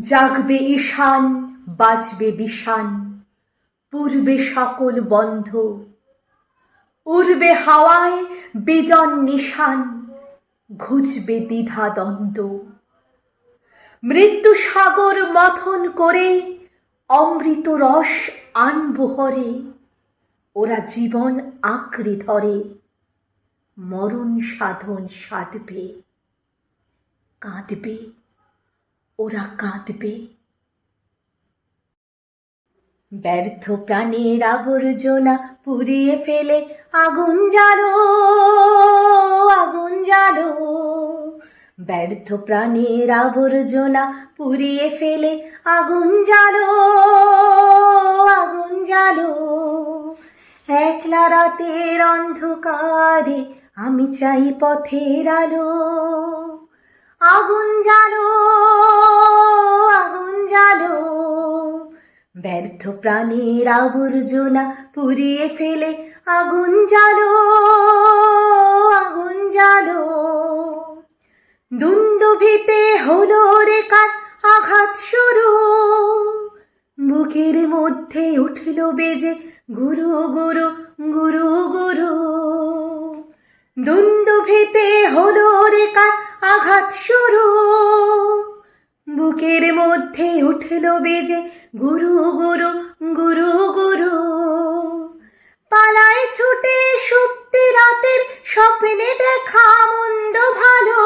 জাগবে ঈশান বাজবে বিশান পূর্বে সকল বন্ধ, উড়বে হাওয়ায় বিজন নিশান, ঘুচবে দ্বিধা দ্বন্দ্ব। মৃত্যু সাগর মথন করে অমৃত রস আনবহরে ওরা জীবন আঁকড়ে ধরে, মরণ সাধন সাধবে, কাঁদবে। কাঁদবে। ব্যর্থ প্রাণের আবর্জনা পুড়িয়ে ফেলে আগুন জ্বালো আগুন জ্বালো। ব্যর্থ প্রাণের আবর্জনা পুড়িয়ে ফেলে আগুন জ্বালো আগুন জ্বালো। একলা রাতের অন্ধকারে আমি চাই পথের আলো। আগুন জ্বালো আগুন জ্বালো। ব্যর্থ প্রাণের আবর্জনা পুড়িয়ে ফেলে আগুন জ্বালো আগুন জ্বালো। দুন্দুভিতে হলো রে কার আঘাত শুরু। বুকের মধ্যে উঠল বেজে গুরু গুরু গুরু গুরু। দুন্দুভিতে হলো রে আঘাত শুরু বুকের মধ্যে উঠল বেজে গুরু গুরু গুরু গুরু। পালায় ছুটে সুপ্তি রাতের স্বপ্নে দেখা মন্দ ভালো।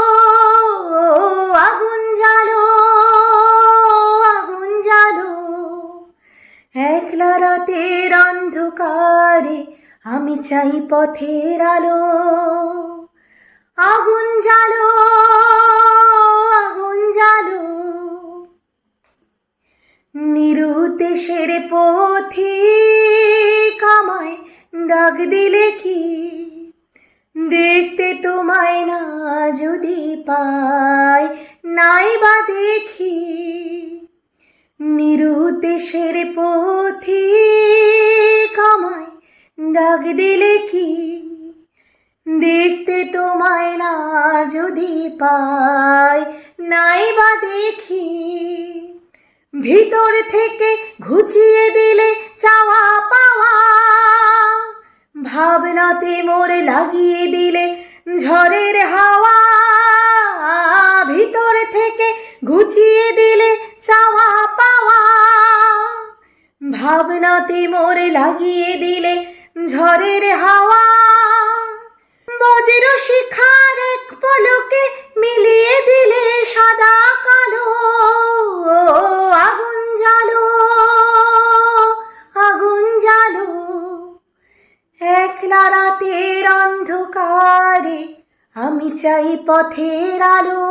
আগুন জ্বালো আগুন জ্বালো। একলা রাতের অন্ধকারে আমি চাই পথের আলো। আগুন জ্বালো আগুন জ্বালো। নিরুদ্দেশের পথে কামায় ডাক দিলে কি? দেখতে তোমায় না যদি পাই, নাই বা দেখি। নিরুদ্দেশের পথে কামায় ডাক দিলে কি? দেখতে তোমায় না যদি পাই নাই বা দেখি। ভিতর থেকে ঘুচিয়ে দিলে চাওয়া পাওয়া, ভাবনাতে মোরে লাগিয়ে দিলে ঝড়ের হাওয়া। ভিতর থেকে ঘুচিয়ে দিলে চাওয়া পাওয়া, ভাবনাতে মোরে লাগিয়ে দিলে ঝড়ের হাওয়া। একলা রাতের অন্ধকারে আমি চাই পথের আলো।